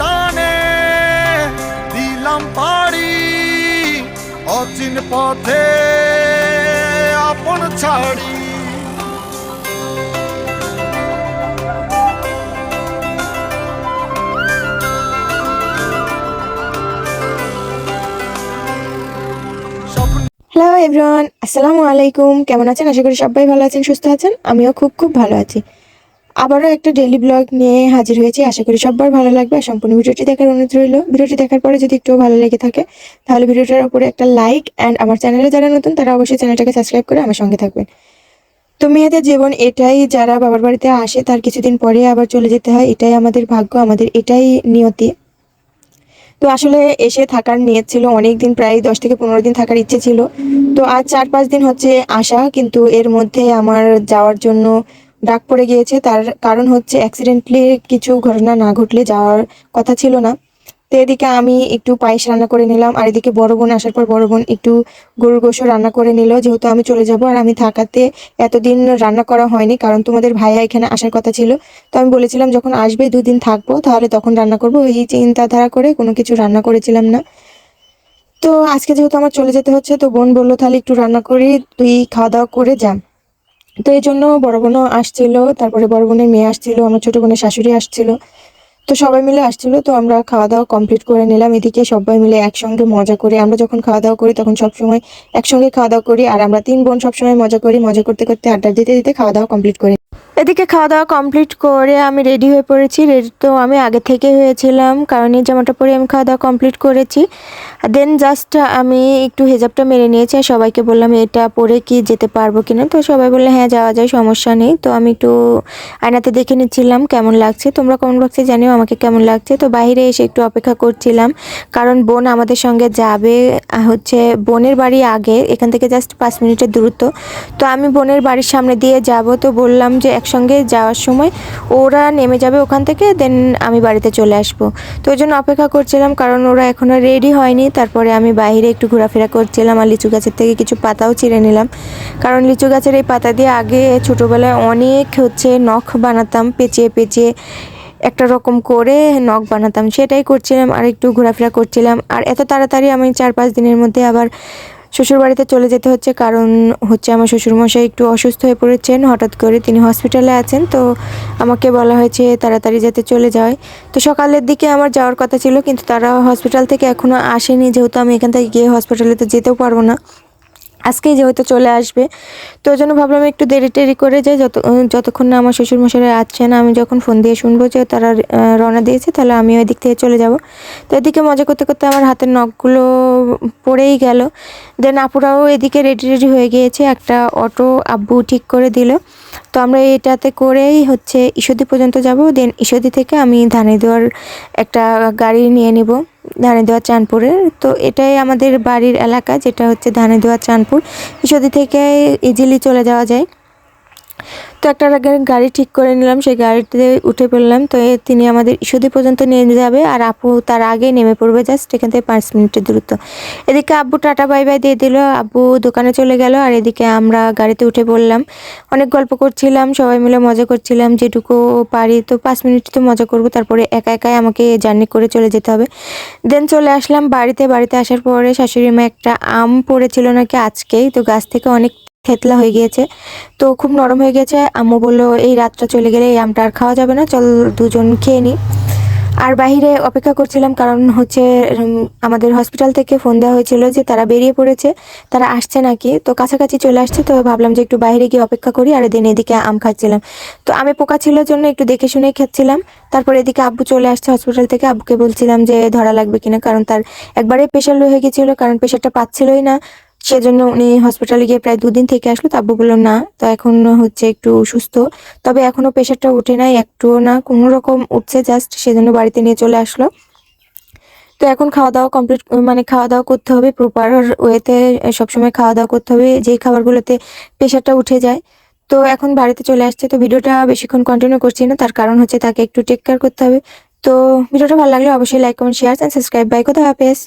টানে, দিলাম পাড়ি অচিন পথে আপন ছাড়ি। হ্যালো এভরিওয়ান আসসালামু আলাইকুম কেমন আছেন? আশা করি সবাই ভালো আছেন, সুস্থ আছেন। আমিও খুব খুব ভালো আছি। আবারও একটা ডেলি ব্লগ নিয়ে হাজির হয়েছি। আশা করি সবার ভালো লাগবে। আর সম্পূর্ণ ভিডিওটি দেখার অনুরোধ রইল। ভিডিওটি দেখার পরে যদি একটু ভালো লেগে থাকে, তাহলে ভিডিওটার উপরে একটা লাইক অ্যান্ড আমার চ্যানেলে যারা নতুন, তারা অবশ্যই চ্যানেলটাকে সাবস্ক্রাইব করে আমার সঙ্গে থাকবেন। তো মেয়েদের জীবন এটাই, যারা বাবার বাড়িতে আসে, তার কিছুদিন পরে আবার চলে যেতে হয়। এটাই আমাদের ভাগ্য, আমাদের এটাই নিয়তি। তো আসলে এসে থাকার নিয়ত ছিল অনেক দিন প্রায় দশ থেকে পনেরো দিন থাকার ইচ্ছে ছিল। তো আজ চার পাঁচ দিন হচ্ছে আসা কিন্তু এর মধ্যে আমার যাওয়ার জন্য ডাক পড়ে গিয়েছে। তার কারণ হচ্ছে অ্যাক্সিডেন্টলি কিছু ঘটনা না ঘটলে যাওয়ার কথা ছিল না। তো এদিকে আমি একটু পায়েস রান্না করে নিলাম, আর এদিকে বড় বোন আসার পর বড় বোন একটু গরুর গোশো রান্না করে নিল। যেহেতু আমি চলে যাব আর আমি থাকাতে এতদিন রান্না করা হয়নি, কারণ তোমাদের ভাইয়া এখানে আসার কথা ছিল। তো আমি বলেছিলাম, যখন আসবে দুদিন থাকব, তাহলে তখন রান্না করব। এই চিন্তাধারা করে কোনো কিছু রান্না করেছিলাম না। তো আজকে যেহেতু আমার চলে যেতে হচ্ছে, তো বোন বলল, তাহলে একটু রান্না করি, তুই খাওয়া দাওয়া করে যা। তো এই জন্য বড় বোনও আসছিল, তারপরে বড় বোনের মেয়ে আসছিল, আমার ছোট বোনের শাশুড়ি আসছিল। তো সবাই মিলে আসছিল, তো আমরা খাওয়া দাওয়া কমপ্লিট করে নিলাম। এদিকে সবাই মিলে একসঙ্গে মজা করি, আমরা যখন খাওয়া দাওয়া করি তখন সবসময় একসঙ্গে খাওয়া দাওয়া করি, আর আমরা তিন বোন সবসময় মজা করি। মজা করতে করতে আড্ডা দিতে দিতে খাওয়া দাওয়া কমপ্লিট করি এদিকে খাওয়া দাওয়া কমপ্লিট করে আমি রেডি হয়ে পড়েছি। রেডি তো আমি আগে থেকে হয়েছিলাম, কারণ এই জামাটা পরে আমি খাওয়া দাওয়া কমপ্লিট করেছি। দেন জাস্ট আমি একটু হেজাবটা মেরে নিয়েছি আর সবাইকে বললাম, এটা পরে কি যেতে পারব কিনা তো সবাই বললে হ্যাঁ যাওয়া যায়, সমস্যা নেই। তো আমি একটু আয়নাতে দেখে নিচ্ছিলাম কেমন লাগছে। তোমরা কমেন্ট বক্সে জানিও আমাকে কেমন লাগছে। তো বাইরে এসে একটু অপেক্ষা করছিলাম, কারণ বোন আমাদের সঙ্গে যাবে হচ্ছে বোনের বাড়ি আগে, এখান থেকে জাস্ট পাঁচ মিনিটের দূরত্ব। তো আমি বোনের বাড়ির সামনে দিয়ে যাব। তো বললাম যে একসঙ্গে যাওয়ার সময় ওরা নেমে যাবে ওখান থেকে দেন আমি বাড়িতে চলে আসব। তো ওই জন্য অপেক্ষা করছিলাম, কারণ ওরা এখনও রেডি হয়নি। তারপরে আমি বাইরে একটু ঘোরাফেরা করছিলাম আর লিচু গাছের থেকে কিছু পাতাও ছিঁড়ে নিলাম। কারণ লিচু গাছের এই পাতা দিয়ে আগে ছোটোবেলায় অনেক হচ্ছে নখ বানাতাম, পেঁচিয়ে পেঁচিয়ে একটা রকম করে নখ বানাতাম, সেটাই করছিলাম আর একটু ঘোরাফেরা করছিলাম। আর এত তাড়াতাড়ি আমি চার পাঁচ দিনের মধ্যে আবার শ্বশুর বাড়িতে চলে যেতে হচ্ছে কারণ হচ্ছে আমার শ্বশুরমশাই একটু অসুস্থ হয়ে পড়েছেন, হঠাৎ করে তিনি হসপিটালে আছেন। তো আমাকে বলা হয়েছে তাড়াতাড়ি যেতে চলে যায়। তো সকালের দিকে আমার যাওয়ার কথা ছিল, কিন্তু তারা হসপিটাল থেকে এখনও আসেনি। যেহেতু আমি এখান থেকে গিয়ে হসপিটালে তো যেতেও পারব না। আজকেই যেহেতু চলে আসবে। তো ওই জন্য ভাবলাম একটু দেরি টেরি করে যাই, যত যতক্ষণ না আমার শ্বশুরমশাই না, আমি যখন ফোন দিয়ে শুনব যে তারা রওনা দিয়েছে, তাহলে আমি ওই দিক থেকে চলে যাব। তো এদিকে মজা করতে করতে আমার হাতের নখগুলো পড়েই গেল। দেন আপুরাও এদিকে রেডি রেডি হয়ে গিয়েছে, একটা অটো আব্বু ঠিক করে দিল। তো আমরা এটাতে করেই হচ্ছে ঈশ্বরদী পর্যন্ত যাব, দেন ঈশ্বরদী থেকে আমি ধানে দেওয়ার একটা গাড়ি নিয়ে নিব। ধানে দেওয়া চাঁদপুরে তো এটাই আমাদের বাড়ির এলাকা, যেটা হচ্ছে ধানে দেওয়া চাঁদপুর। ঈশ্বরদী থেকে ইজিলি চলে যাওয়া যায়। তো একটা গাড়ি ঠিক করে নিলাম, সেই গাড়িতে উঠে পড়লাম। তো তিনি আমাদের ঈশ্বরদী পর্যন্ত নিয়ে যাবে আর আপু তার আগে নেমে পড়বে জাস্ট এখান থেকে পাঁচ মিনিটের দূরত্ব। এদিকে আব্বু টাটা, বাই বাই দিয়ে দিল। আব্বু দোকানে চলে গেল আর এদিকে আমরা গাড়িতে উঠে পড়লাম। অনেক গল্প করছিলাম, সবাই মিলে মজা করছিলাম। যেটুকু পারি তো পাঁচ মিনিট তো মজা করব, তারপরে একা একাই আমাকে জার্নি করে চলে যেতে হবে। দেন চলে আসলাম বাড়িতে। বাড়িতে আসার পরে শাশুড়ি মা একটা আম পড়েছিল নাকি আজকেই, তো গাছ থেকে অনেক থেতলা হয়ে গিয়েছে। তো খুব নরম হয়ে গেছে। আম্মু বলল, এই রাতটা চলে গেলে এই আমটা আর খাওয়া যাবে না, চল দুজন খেয়ে নিই আর বাইরে অপেক্ষা করছিলাম কারণ হচ্ছে আমাদের হসপিটাল থেকে ফোন দেওয়া হয়েছিল যে তারা বেরিয়ে পড়েছে, তারা আসছে নাকি। তো কাছাকাছি চলে আসছে, তো ভাবলাম যে একটু বাইরে গিয়ে অপেক্ষা করি আর এদিন এদিকে আম খাচ্ছিলাম। তো আমি পোকা ছিল জন্য একটু দেখে শুনে খাচ্ছিলাম। তারপর এদিকে আব্বু চলে আসছে হসপিটাল থেকে। আব্বুকে বলছিলাম যে ধরা লাগবে কিনা, কারণ তার একবারে প্রেশার হয়ে গেছিল কারণ প্রেশারটা পাচ্ছিলই না। সেজন্য উনি হসপিটালে গিয়ে প্রায় দুদিন থেকে আসলো। তো আব্বু বলল, না, তো এখন হচ্ছে একটু সুস্থ। তবে এখনও প্রেশারটা উঠে নাই একটুও না, কোনো রকম উঠছে জাস্ট সেজন্য বাড়িতে নিয়ে চলে আসলো। তো এখন খাওয়া দাওয়া কমপ্লিট মানে খাওয়া দাওয়া করতে হবে প্রপার ওয়েতে সবসময় খাওয়া দাওয়া করতে হবে, যেই খাবারগুলোতে প্রেশারটা উঠে যায়। তো এখন বাড়িতে চলে আসছে, তো ভিডিওটা বেশিক্ষণ কন্টিনিউ করছি না, তার কারণ হচ্ছে তাকে একটু টেক কেয়ার করতে হবে। তো ভিডিওটা ভালো লাগলে অবশ্যই like comment share and subscribe bye কোথাও হাফেজ